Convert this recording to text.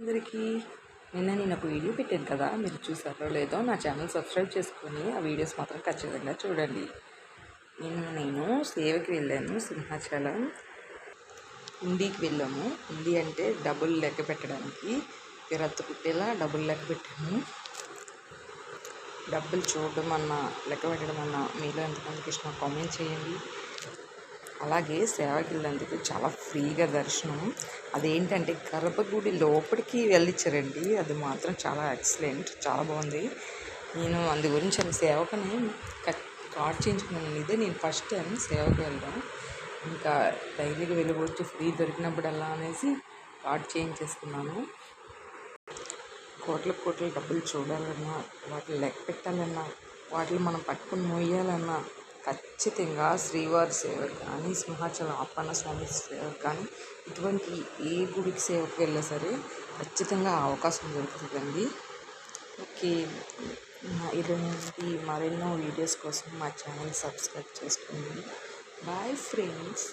అందరికీ నిన్న నేను ఒక వీడియో పెట్టాను కదా మీరు చూసారో లేదో నా ఛానల్ సబ్స్క్రైబ్ చేసుకొని ఆ వీడియోస్ మాత్రం ఖచ్చితంగా చూడండి. నిన్న నేను సేవకి వెళ్ళాను సింహాచలం. హిందీకి వెళ్ళాము. హిందీ అంటే డబ్బులు లెక్క పెట్టడానికి. తిరత్తు కుట్టేలా డబ్బులు లెక్క పెట్టాము డబ్బులు చూడడం అన్నా లెక్క పెట్టడం అన్నా మీలో ఎంతమందికి ఇష్టం కామెంట్ చేయండి. అలాగే సేవకిళ్ళందుకు చాలా ఫ్రీగా దర్శనం. అదేంటంటే గర్భగుడి లోపలికి వెళ్ళిచ్చారండి. అది మాత్రం చాలా ఎక్సలెంట్ చాలా బాగుంది. నేను అందు గురించి సేవకుని సేవకని కార్డ్ చేయించుకున్నాను ఇదే నేను ఫస్ట్ టైం సేవకి వెళ్ళడం. ఇంకా డైలీగా వెళ్ళిపోవచ్చు ఫ్రీ దొరికినప్పుడల్లా అనేసి కార్డ్ చేయించేసుకున్నాను. కోట్ల కోట్ల డబ్బులు చూడాలన్నా వాటిని లెక్క పెట్టాలన్నా వాటిని మనం పట్టుకుని మోయాలన్నా ఖచ్చితంగా శ్రీవారి సేవ కానీ సింహాచలం అప్పన్న స్వామి సేవకు కానీ ఇటువంటి ఏ గుడికి సేవకు వెళ్ళినా సరే ఖచ్చితంగా అవకాశం దొరుకుతుందండి. ఓకే. ఇలాంటి మరెన్నో వీడియోస్ కోసం మా ఛానల్ సబ్స్క్రైబ్ చేసుకోండి. Bye friends.